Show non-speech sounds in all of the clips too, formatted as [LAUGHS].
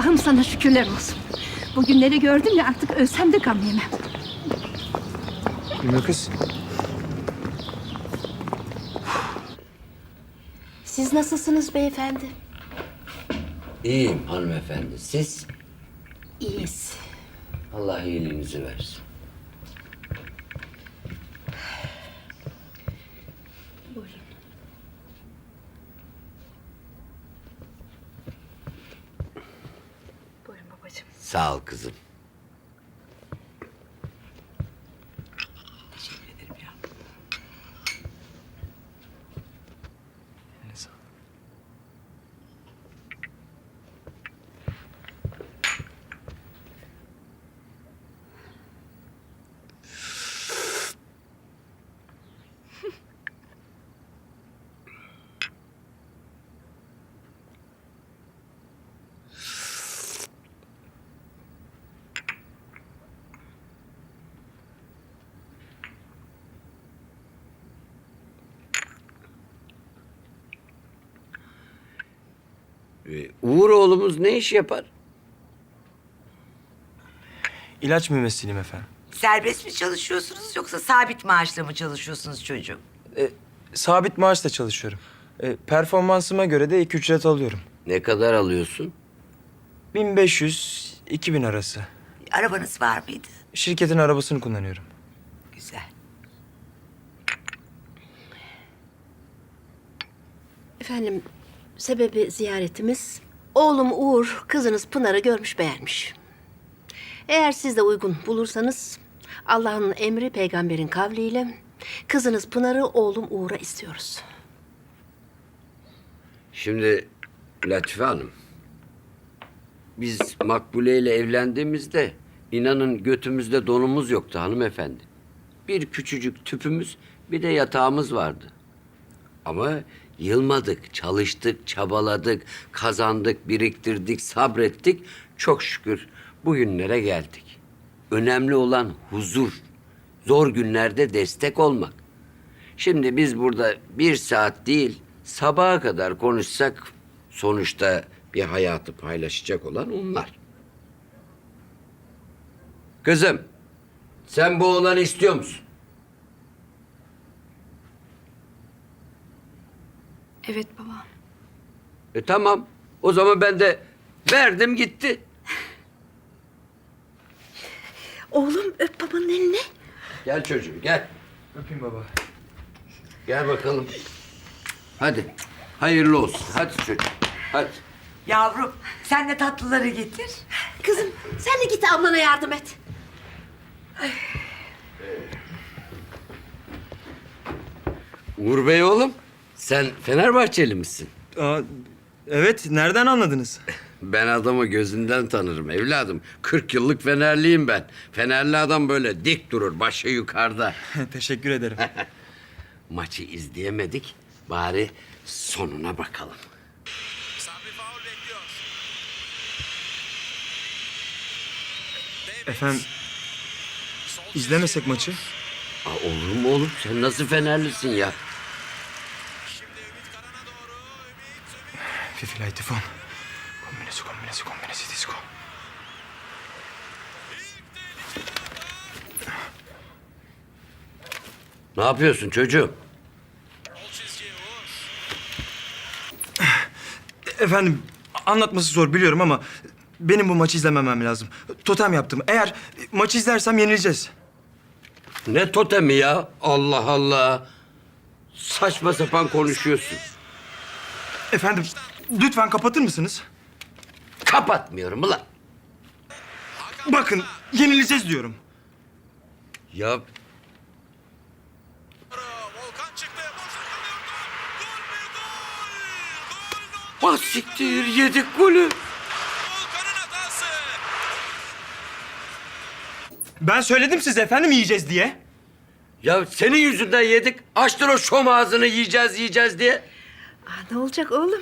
Allah'ım sana şükürler olsun. Bugünleri gördüm ya artık ölsem de gam yemem. Ümmü kız. Siz nasılsınız beyefendi? İyiyim hanımefendi. Siz? İyiyiz. Allah iyiliğinizi versin. Sağ ol kızım. Uğur oğlumuz ne iş yapar? İlaç mümessiliyim efendim. Serbest mi çalışıyorsunuz yoksa sabit maaşla mı çalışıyorsunuz çocuğum? E, sabit maaşla çalışıyorum. E, performansıma göre de ek ücret alıyorum. Ne kadar alıyorsun? 1500-2000 arası. Arabanız var mıydı? Şirketin arabasını kullanıyorum. Güzel. Efendim, sebebi ziyaretimiz... Oğlum Uğur, kızınız Pınar'ı görmüş beğenmiş. Eğer siz de uygun bulursanız... Allah'ın emri peygamberin kavliyle... Kızınız Pınar'ı oğlum Uğur'a istiyoruz. Şimdi Latife Hanım. Biz Makbule ile evlendiğimizde inanın götümüzde donumuz yoktu hanımefendi. Bir küçücük tüpümüz bir de yatağımız vardı. Ama yılmadık, çalıştık, çabaladık, kazandık, biriktirdik, sabrettik. Çok şükür bugünlere geldik. Önemli olan huzur. Zor günlerde destek olmak. Şimdi biz burada bir saat değil, sabaha kadar konuşsak sonuçta bir hayatı paylaşacak olan onlar. Kızım, sen bu oğlanı istiyor musun? Evet baba. E tamam, o zaman ben de verdim gitti. Oğlum öp babanın elini. Gel çocuğum, gel. Öpeyim baba. Gel bakalım. Hadi, hayırlı olsun. Hadi çocuğum, hadi. Yavrum sen de tatlıları getir. Kızım, sen de git ablana yardım et. Uğur Bey oğlum, sen Fenerbahçeli misin? Aa, evet, nereden anladınız? [LAUGHS] Ben adamı gözünden tanırım evladım. 40 yıllık Fenerliyim ben. Fenerli adam böyle dik durur, başı yukarıda. [LAUGHS] Teşekkür ederim. [LAUGHS] Maçı izleyemedik. Bari sonuna bakalım. efendim, izlemesek maçı? Aa, olur mu oğlum? Sen nasıl Fenerlisin ya? Fifilay tifon. Kombinesi, kombinesi, kombinesi, disco. Ne yapıyorsun çocuğum? Efendim, anlatması zor biliyorum ama... ...benim bu maçı izlememem lazım. Totem yaptım. Eğer maçı izlersem yenileceğiz. Ne totemi ya? Allah Allah. Saçma sapan konuşuyorsun. Efendim, lütfen kapatır mısınız? Kapatmıyorum ulan. Bakın, yenileceğiz diyorum. Ya Volkan çıktı. Boşluk kalıyor. Gol mü gol? Gol gol. ah siktir yedik golü. Volkan'ın hatası. Ben söyledim size efendim yiyeceğiz diye. Ya senin yüzünden yedik. Açtın o şom ağzını yiyeceğiz yiyeceğiz diye. Aa, ne olacak oğlum?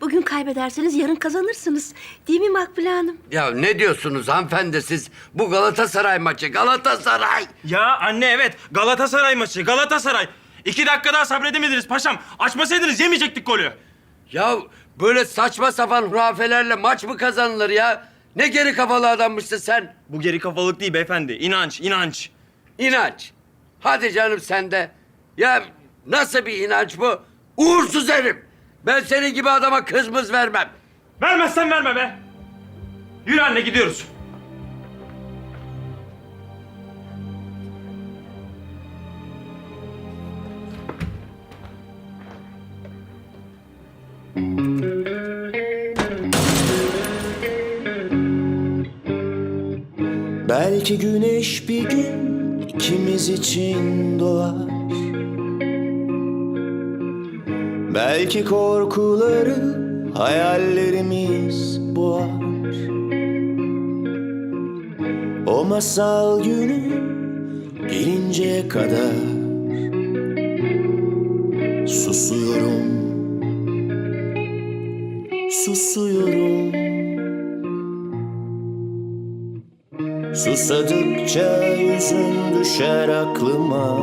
Bugün kaybederseniz yarın kazanırsınız. Değil mi Makbule Hanım? Ya ne diyorsunuz hanımefendi siz? Bu Galatasaray maçı Galatasaray. Ya anne evet Galatasaray maçı Galatasaray. İki dakika daha sabredemediniz paşam. Açmasaydınız yemeyecektik golü. Ya Böyle saçma sapan hurafelerle maç mı kazanılır ya? Ne geri kafalı adammışsın sen? Bu geri kafalık değil beyefendi. İnanç, inanç. İnanç. Hadi canım sen de. Ya nasıl bir inanç bu? Uğursuz herif. Ben senin gibi adama kız mız vermem. Vermezsen verme be. Yürü anne gidiyoruz. Belki güneş bir gün ikimiz için doğar Belki korkuları hayallerimiz boğar. O masal günü gelinceye kadar Susuyorum. Susuyorum. Susadıkça yüzün düşer aklıma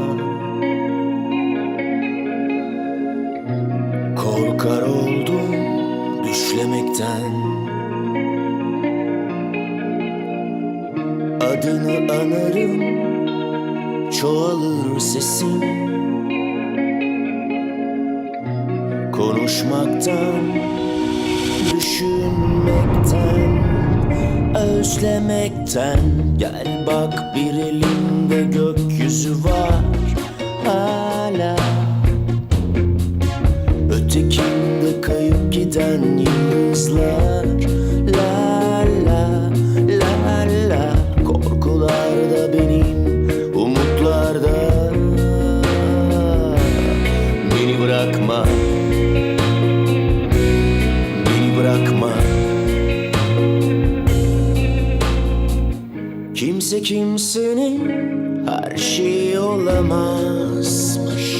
Adını anarım. Çoğalır sesim. Konuşmaktan, düşünmekten özlemekten. Gel bak bir elimde gökyüzü var. Hala. Ötekinde kayıp giden yıldızlar benim umutlar da Beni bırakma. Beni bırakma. Kimse kimsenin her şeyi olamazmış.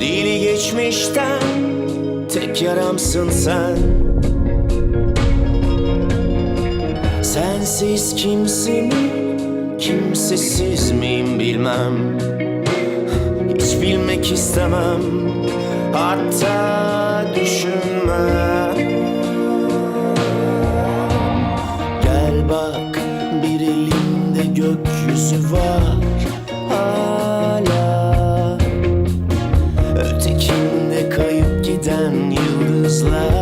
Dili geçmişten tek yaramsın sen Sensiz kimsin, kimsesiz miyim bilmem. Hiç bilmek istemem, hatta düşünmem. Gel bak bir elinde gökyüzü var. Hala. Ötekinde kayıp giden yıldızlar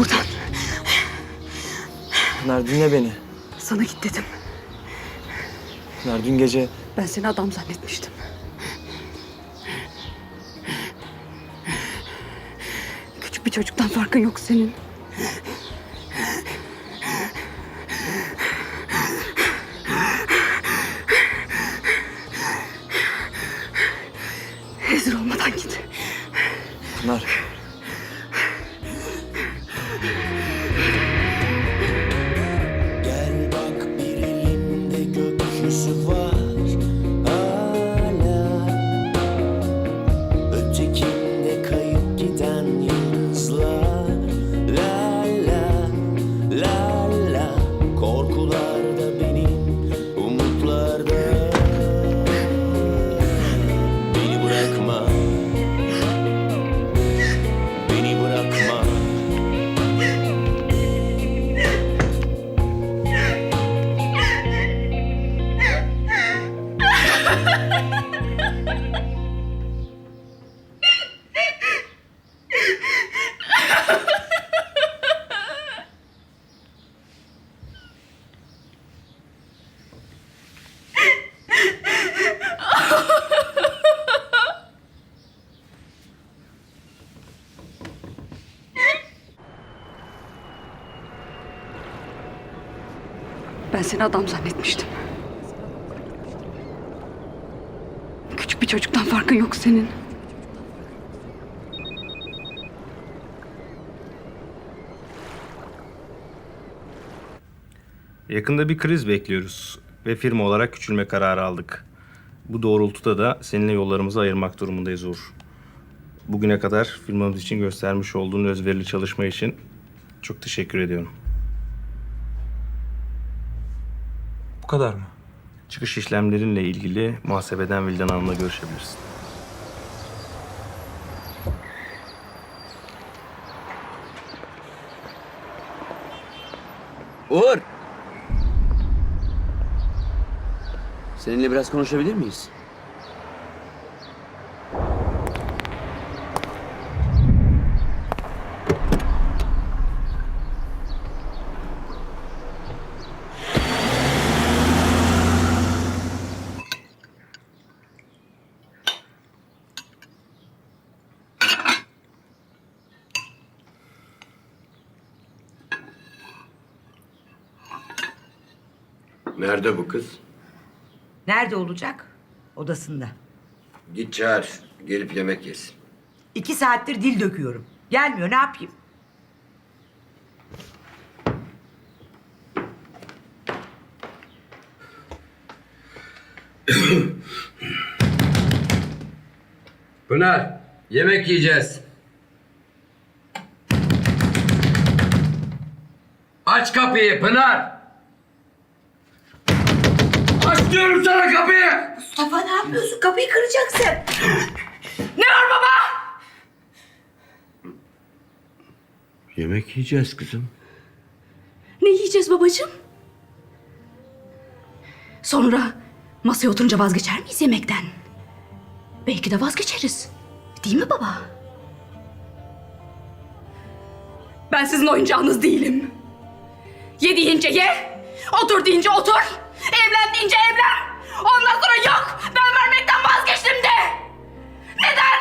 buradan. Pınar dinle beni. Sana git dedim. Pınar dün gece Ben seni adam zannetmiştim. Küçük bir çocuktan farkın yok senin. Seni adam zannetmiştim. Küçük bir çocuktan farkın yok senin. Yakında bir kriz bekliyoruz ve firma olarak küçülme kararı aldık. Bu doğrultuda da seninle yollarımızı ayırmak durumundayız Uğur. Bugüne kadar firmamız için göstermiş olduğun özverili çalışma için çok teşekkür ediyorum. Bu kadar mı? Çıkış işlemlerinle ilgili muhasebeden Vildan Hanım'la görüşebilirsin. Uğur! Seninle biraz konuşabilir miyiz? Nerede bu kız? Nerede olacak? Odasında. Git çağır. Gelip yemek yesin. İki saattir dil döküyorum. Gelmiyor ne yapayım? [COUGHS] Pınar, yemek yiyeceğiz. Aç kapıyı Pınar. Diyorum sana kapıyı. Mustafa ne yapıyorsun? Kapıyı kıracaksın. ne var baba? Yemek yiyeceğiz kızım. Ne yiyeceğiz babacığım? Sonra masaya oturunca vazgeçer miyiz yemekten? Belki de vazgeçeriz. Değil mi baba? Ben sizin oyuncağınız değilim. Ye deyince ye, otur deyince otur, evlen evlen. Ondan sonra yok, ben vermekten vazgeçtim de. Neden?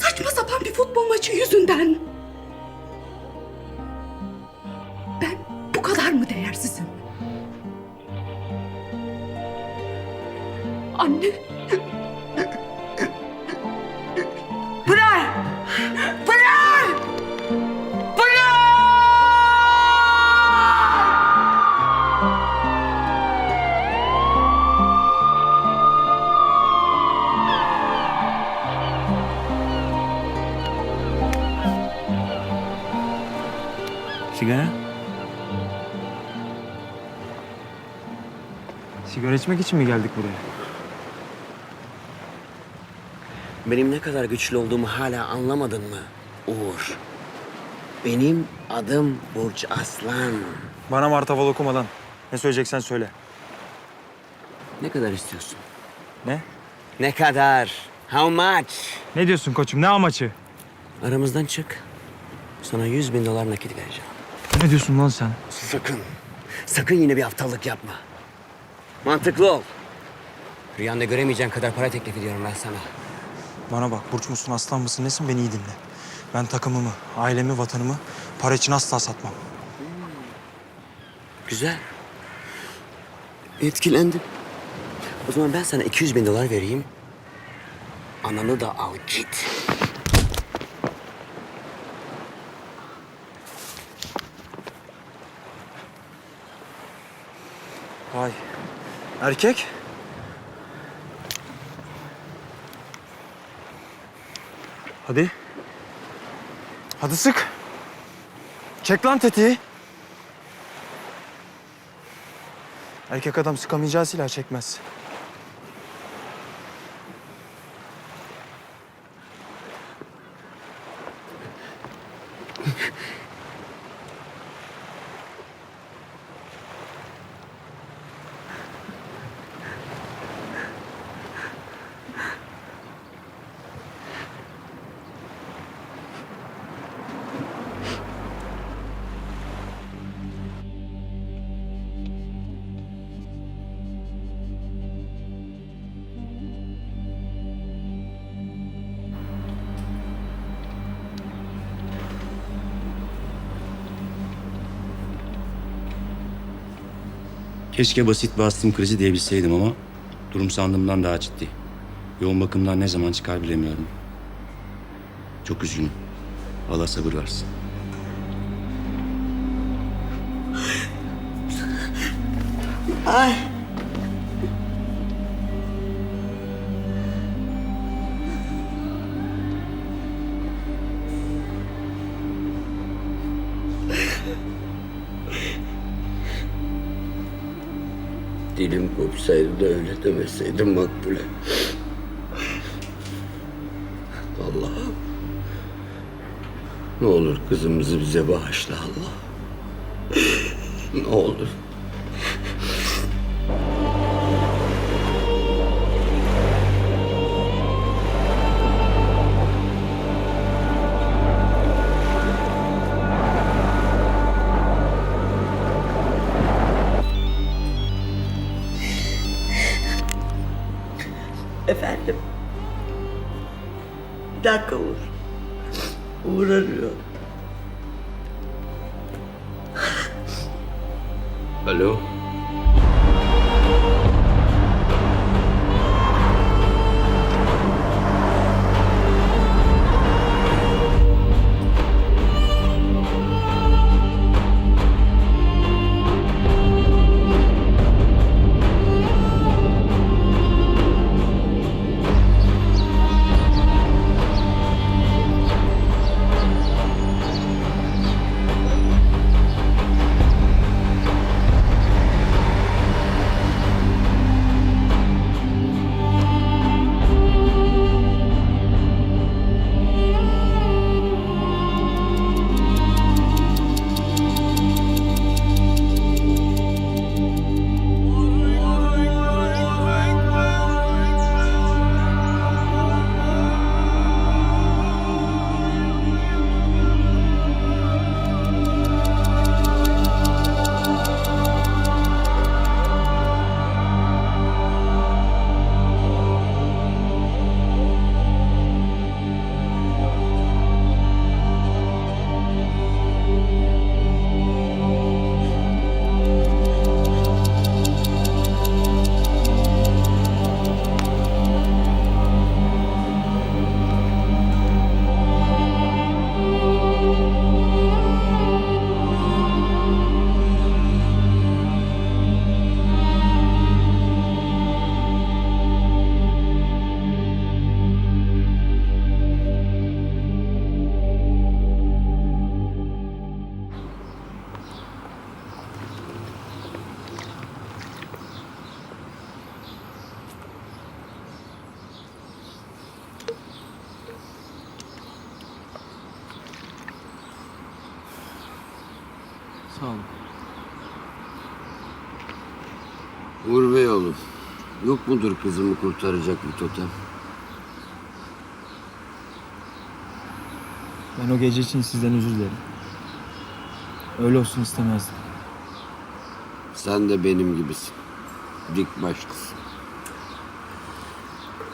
Saçma sapan bir futbol maçı yüzünden. Sigara? Sigara içmek için mi geldik buraya? Benim ne kadar güçlü olduğumu hala anlamadın mı Uğur? Benim adım Burç Aslan. Bana martaval okuma lan. Ne söyleyeceksen söyle. Ne kadar istiyorsun? Ne? Ne kadar? How much? Ne diyorsun koçum? Ne amaçı? Aramızdan çık. Sana 100 bin dolar nakit vereceğim. Ne diyorsun lan sen? Sakın. Sakın yine bir aptallık yapma. Mantıklı ol. Rüyanda göremeyeceğin kadar para teklif ediyorum ben sana. Bana bak burç musun aslan mısın nesin beni iyi dinle. Ben takımımı, ailemi, vatanımı para için asla satmam. Güzel. Etkilendim. O zaman ben sana 200 bin dolar vereyim. Ananı da al git. Vay. Erkek? Hadi. Hadi sık. Çek lan tetiği. Erkek adam sıkamayacağı silah çekmez. Keşke basit bir krizi diyebilseydim ama durum sandığımdan daha ciddi. Yoğun bakımdan ne zaman çıkar bilemiyorum. Çok üzgünüm. Allah sabır versin. Dilim kopsaydı da öyle demeseydim Makbule. Allah'ım. Ne olur kızımızı bize bağışla Allah. Ne olur. Bir dakika Uğur. Uğur Bey oğlum. Yok mudur kızımı kurtaracak bir totem? Ben o gece için sizden özür dilerim. Öyle olsun istemezdim. Sen de benim gibisin. Dik başlısın.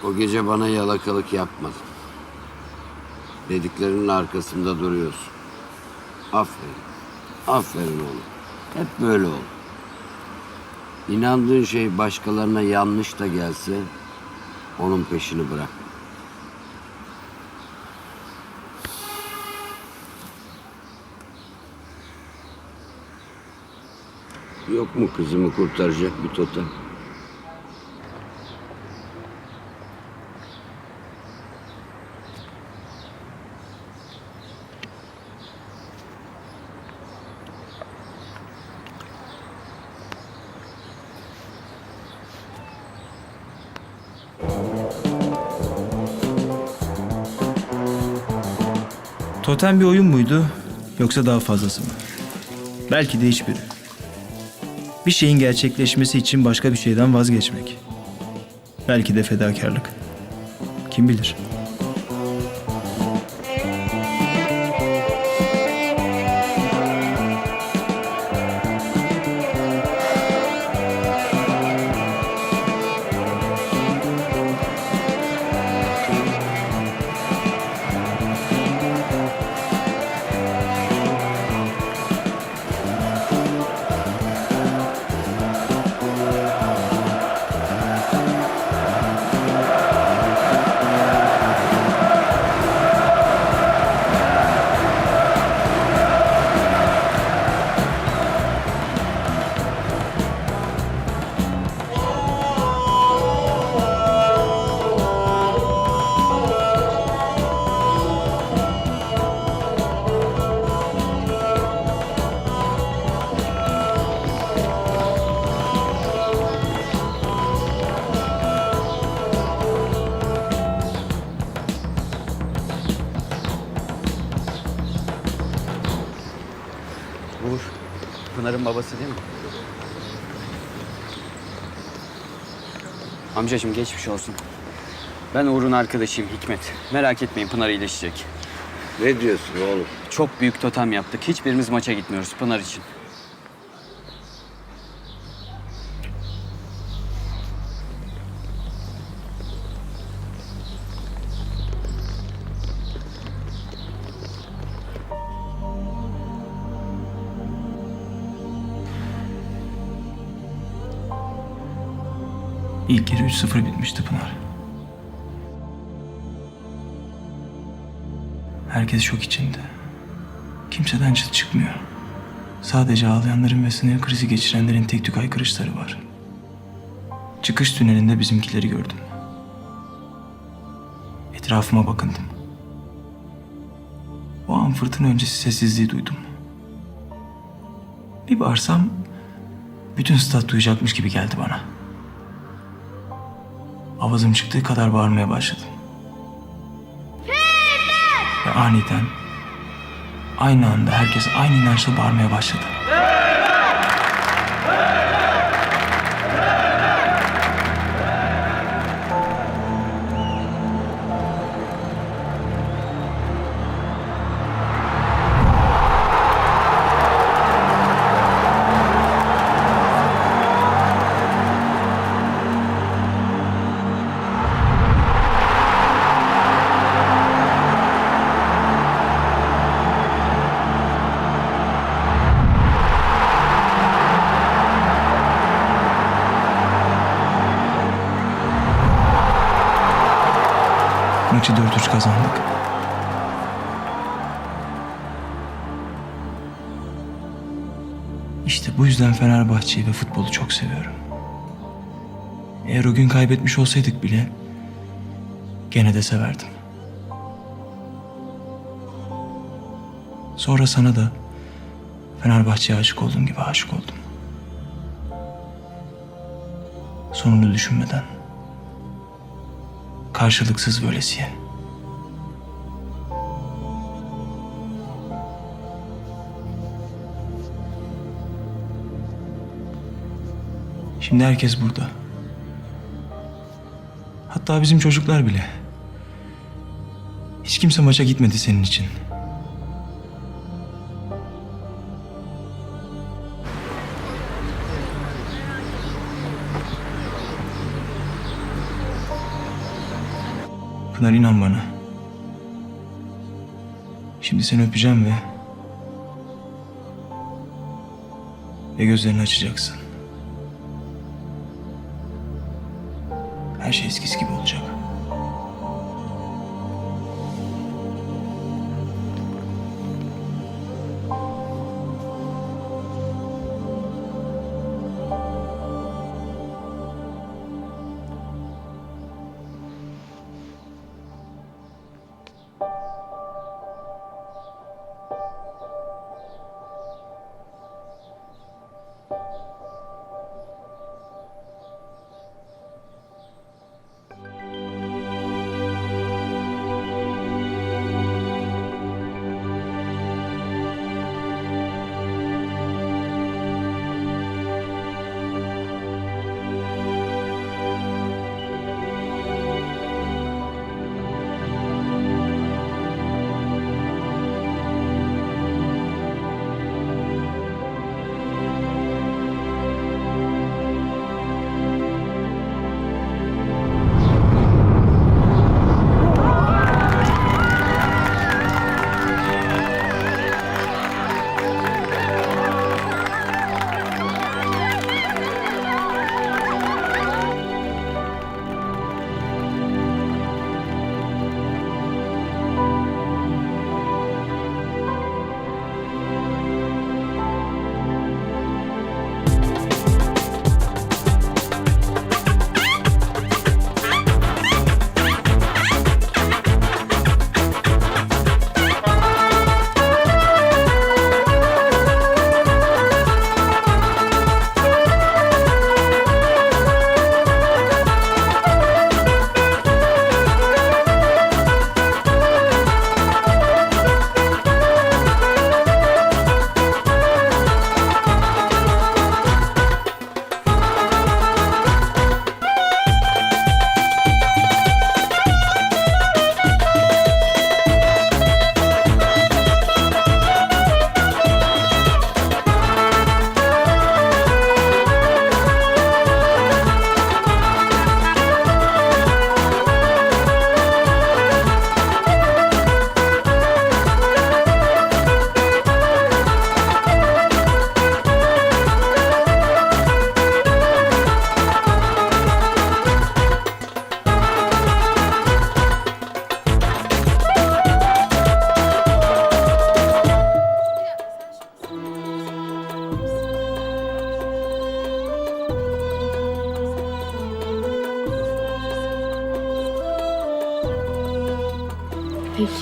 O gece bana yalakalık yapmadın. Dediklerinin arkasında duruyorsun. Aferin. Aferin oğlum. Hep böyle ol. İnandığın şey başkalarına yanlış da gelse onun peşini bırak. Yok mu kızımı kurtaracak bir totem? Totem bir oyun muydu yoksa daha fazlası mı? Belki de hiçbiri. Bir şeyin gerçekleşmesi için başka bir şeyden vazgeçmek. Belki de fedakarlık. Kim bilir? Amcacığım geçmiş olsun. Ben Uğur'un arkadaşıyım Hikmet. Merak etmeyin Pınar iyileşecek. Ne diyorsun oğlum? Çok büyük totem yaptık. Hiçbirimiz maça gitmiyoruz Pınar için. İlk yarı 3-0 bitmişti Pınar. Herkes şok içinde. Kimseden çıt çıkmıyor. Sadece ağlayanların ve sinir krizi geçirenlerin tek tük haykırışları var. Çıkış tünelinde bizimkileri gördüm. Etrafıma bakındım. O an fırtına öncesi sessizliği duydum. Bir bağırsam bütün stat duyacakmış gibi geldi bana. Avazım çıktığı kadar bağırmaya başladım. Ve aniden aynı anda herkes aynı inançla bağırmaya başladı. Yüzden Fenerbahçe'yi ve futbolu çok seviyorum. Eğer o gün kaybetmiş olsaydık bile gene de severdim. Sonra sana da Fenerbahçe'ye aşık olduğum gibi aşık oldum. Sonunu düşünmeden. Karşılıksız böylesiye. Şimdi herkes burada. Hatta bizim çocuklar bile. Hiç kimse maça gitmedi senin için. Pınar inan bana. Şimdi seni öpeceğim ve... Ve gözlerini açacaksın. Her şey eskisi gibi olacak.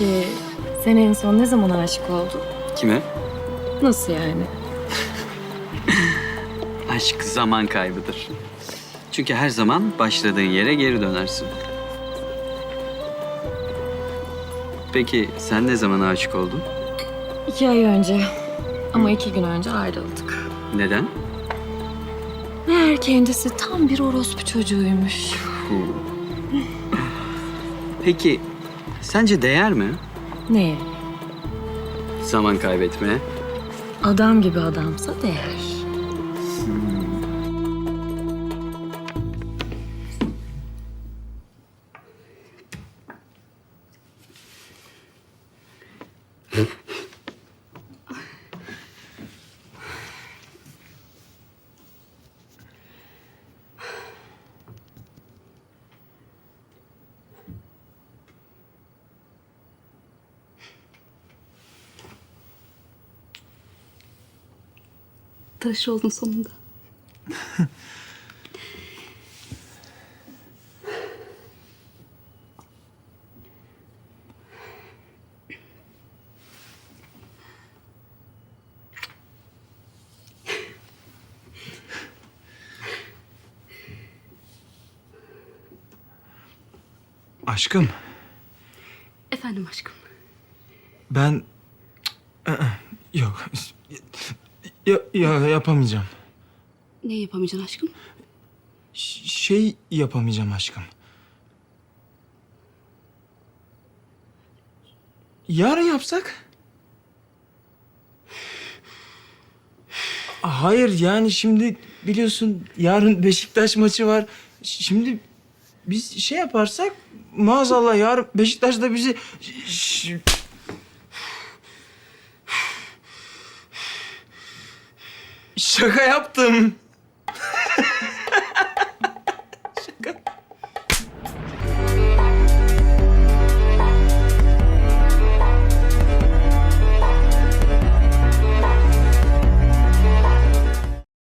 Peki sen en son ne zaman aşık oldun? Kime? Nasıl yani? [LAUGHS] Aşk zaman kaybıdır. Çünkü her zaman başladığın yere geri dönersin. Peki sen ne zaman aşık oldun? İki ay önce. Ama iki gün önce ayrıldık. Neden? Meğer kendisi tam bir orospu çocuğuymuş. Peki sence değer mi Neye? zaman kaybetmeye? Adam gibi adamsa değer. Tıraş oldun sonunda. Aşkım Efendim aşkım. ben... Yok. Ya, ya yapamayacağım. Ne yapamayacaksın aşkım? Ş- Şey yapamayacağım aşkım. Yarın yapsak? Hayır yani şimdi biliyorsun yarın Beşiktaş maçı var. Ş- Şimdi biz şey yaparsak maazallah yarın Beşiktaş da bizi... Ş- Şaka yaptım. [LAUGHS]